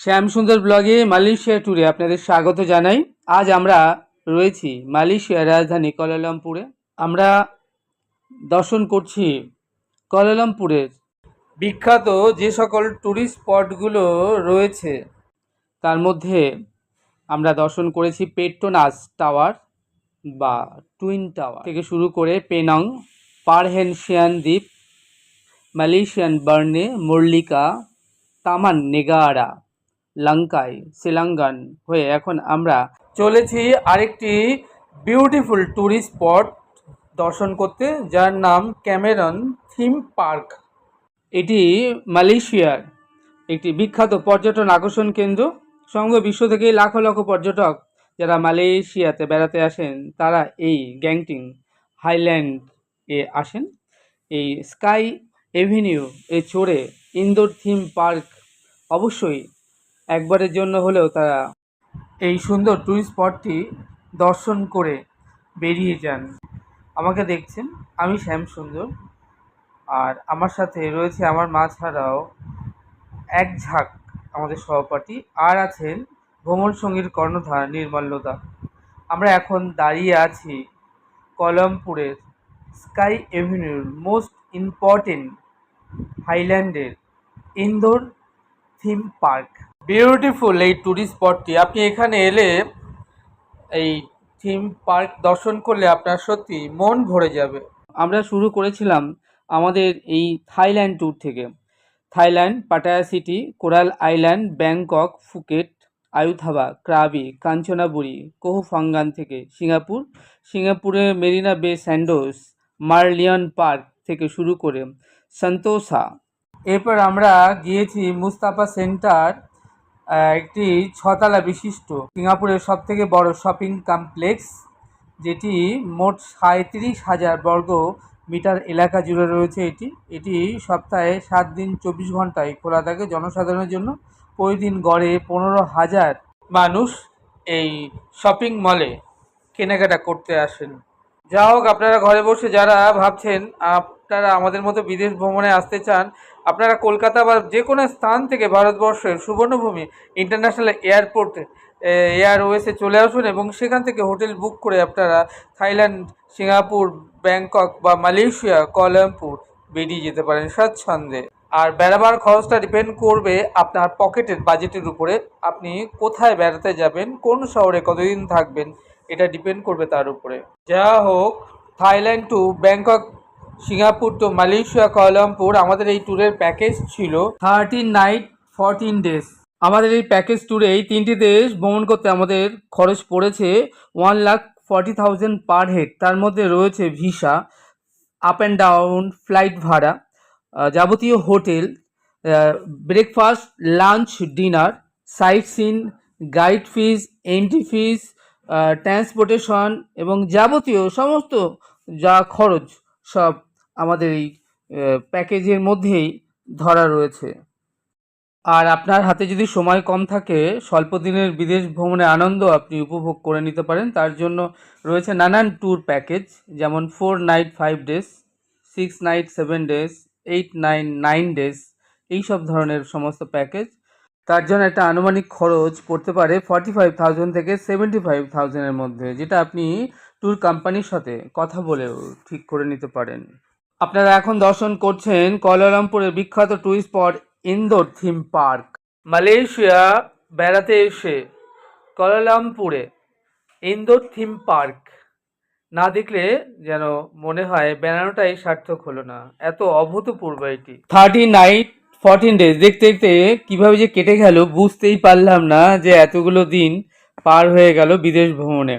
শ্যামসুন্দর ব্লগে মালয়েশিয়া ট্যুরে আপনাদের স্বাগত জানাই। আজ আমরা রয়েছি মালয়েশিয়ার রাজধানী কলালামপুরে আমরা দর্শন করছি কলালামপুরের বিখ্যাত যে সকল ট্যুরিস্ট স্পটগুলো রয়েছে, তার মধ্যে আমরা দর্শন করেছি পেট্রোনাস টাওয়ার বা টুইন টাওয়ার থেকে শুরু করে পেনং পারহেনশিয়ান দ্বীপ, মালয়েশিয়ান বার্নে, মল্লিকা তামান নেগারা লঙ্কায় শিলাঙ্গন হয়ে এখন আমরা চলেছি আরেকটি বিউটিফুল ট্যুরিস্ট স্পট দর্শন করতে, যার নাম ক্যামেরন থিম পার্ক। এটি মালয়েশিয়ার একটি বিখ্যাত পর্যটন আকর্ষণ কেন্দ্র। সমগ্র বিশ্ব থেকে লাখো লাখো পর্যটক যারা মালয়েশিয়াতে বেড়াতে আসেন, তারা এই গ্যাংটিং হাইল্যান্ড এ আসেন। এই স্কাই এভিনিউ এ চড়ে ইন্দোর থিম পার্ক অবশ্যই একবারের জন্য হলেও তারা এই সুন্দর টুরিস্ট স্পটটি দর্শন করে বেরিয়ে যান। আমাকে দেখছেন, আমি শ্যাম সুন্দর। আর আমার সাথে রয়েছে আমার মা ছাড়াও এক ঝাঁক আমাদের সহপাঠী, আর আছেন ভ্রমণ সঙ্গীর কর্ণধার নির্মল্যদা আমরা এখন দাঁড়িয়ে আছি কলমপুরের স্কাই এভিনিউর মোস্ট ইম্পর্টেন্ট হাইল্যান্ডের ইন্দোর থিম পার্ক। বিউটিফুল এই ট্যুরিস্ট স্পটটি। আপনি এখানে এলে এই থিম পার্ক দর্শন করলে আপনার সত্যি মন ভরে যাবে। আমরা শুরু করেছিলাম আমাদের এই থাইল্যান্ড ট্যুর থেকে। Thailand Pattaya city Coral Island Bangkok Phuket Ayutthaya Krabi Kanchanaburi Koh Phangan থেকে সিঙ্গাপুর সিঙ্গাপুরে মেরিনা বে স্যান্ডোস মার্লিয়ন পার্ক থেকে শুরু করে সন্তোসা এরপর আমরা গিয়েছি মুস্তাফা সেন্টার একটি ছতলা বিশিষ্ট, সিঙ্গাপুরের সব থেকে বড় শপিং কমপ্লেক্স, যেটি মোট সাঁত্রিশ হাজার বর্গ মিটার এলাকা জুড়ে রয়েছে এটি। এটি সপ্তাহে সাত দিন চব্বিশ ঘন্টায় খোলা থাকে জনসাধারণের জন্য। প্রতিদিন গড়ে পনেরো হাজার মানুষ এই শপিং মলে কেনাকাটা করতে আসেন। যা হোক, আপনারা ঘরে বসে যারা ভাবছেন আপনারা আমাদের মতো বিদেশ ভ্রমণে আসতে চান, আপনারা কলকাতা বা যে কোনো স্থান থেকে ভারতবর্ষের সুবর্ণভূমি ইন্টারন্যাশনাল এয়ারপোর্ট এয়ারওয়েসে চলে আসুন এবং সেখান থেকে হোটেল বুক করে আপনারা থাইল্যান্ড, সিঙ্গাপুর, ব্যাংকক বা মালয়েশিয়া, কোয়ালালামপুর, বেরিয়ে যেতে পারেন স্বচ্ছন্দে আর বেড়াবার খরচটা ডিপেন্ড করবে আপনার পকেটের বাজেটের উপরে। আপনি কোথায় বেড়াতে যাবেন, কোন শহরে কতদিন থাকবেন, এটা ডিপেন্ড করবে তার উপরে। যা হোক, Thailand to Bangkok Singapore to Malaysia Kuala Lumpur আমাদের এই ট্যুরের প্যাকেজ ছিল থার্টিন নাইট ফরটিন ডেজ আমাদের এই প্যাকেজ ট্যুরে এই তিনটি দেশ ভ্রমণ করতে আমাদের খরচ পড়েছে one lakh forty thousand per head তার মধ্যে রয়েছে visa up and down flight ভাড়া যাবতীয় hotel breakfast lunch dinner sightseeing guide fees entry fees transportation এবং যাবতীয় সমস্ত যা খরচ সব আমাদের এই প্যাকেজের মধ্যেই ধরা রয়েছে। আর আপনার হাতে যদি সময় কম থাকে, স্বল্প দিনের বিদেশ ভ্রমণে আনন্দ আপনি উপভোগ করে নিতে পারেন। তার জন্য রয়েছে নানান ট্যুর প্যাকেজ, যেমন four night five days, six night seven days, eight nine nine days, এই সব ধরনের সমস্ত প্যাকেজ। তার জন্য একটা আনুমানিক খরচ পড়তে পারে ফর্টি ফাইভ থাউজেন্ড থেকে সেভেন্টি ফাইভ থাউজেন্ডের মধ্যে, যেটা আপনি ট্যুর কোম্পানির সাথে কথা বলেও ঠিক করে নিতে পারেন। আপনারা এখন দর্শন করছেন কলালামপুরের বিখ্যাত tourist spot indoor theme park. Malaysia বেড়াতে এসে কলালামপুরে ইন্দোর থিম পার্ক। না দেখলে যেন মনে হয় বেড়ানোটাই সার্থক হলো না। এত অভূতপূর্ব এটি। থার্টি নাইট, ফরটিন ডেজ দেখতে দেখতে কীভাবে যে কেটে গেল বুঝতেই পারলাম না যে এতগুলো দিন পার হয়ে গেল বিদেশ ভ্রমণে।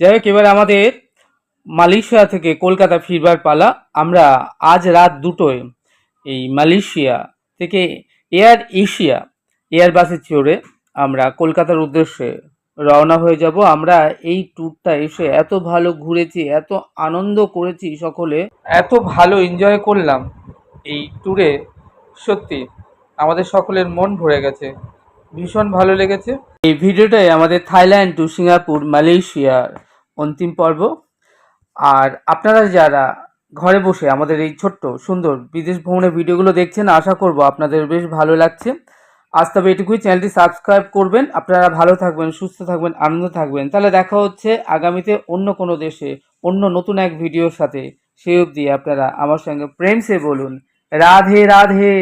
যাই হোক, এবার আমাদের মালয়েশিয়া থেকে কলকাতা ফিরবার পালা। আমরা আজ রাত দুটোয় এই মালয়েশিয়া থেকে এয়ার এশিয়া এয়ার বাসে চড়ে আমরা কলকাতার উদ্দেশ্যে রওনা হয়ে যাব। আমরা এই ট্যুরটা এসে এত ভালো ঘুরেছি, এত আনন্দ করেছি সকলে, এত ভালো এনজয় করলাম এই ট্যুরে সত্যি, আমাদের সকলের মন ভরে গেছে, ভীষণ ভালো লেগেছে। এই ভিডিওটাই আমাদের থাইল্যান্ড টু সিঙ্গাপুর, মালয়েশিয়ার অন্তিম পর্ব। আর আপনারা যারা ঘরে বসে আমাদের এই ছোট্ট, সুন্দর বিদেশ ভ্রমণের ভিডিওগুলো দেখছেন, আশা করব আপনাদের বেশ ভালো লাগছে। আজ তবে এটুকুই, চ্যানেলটি সাবস্ক্রাইব করবেন, আপনারা ভালো থাকবেন, সুস্থ থাকবেন, আনন্দ থাকবেন। তাহলে দেখা হচ্ছে আগামীতে অন্য কোনো দেশে, অন্য নতুন এক ভিডিওর সাথে। সে অবধি আপনারা আমার সঙ্গে প্রেম সে বলুন। রাধে রাধে।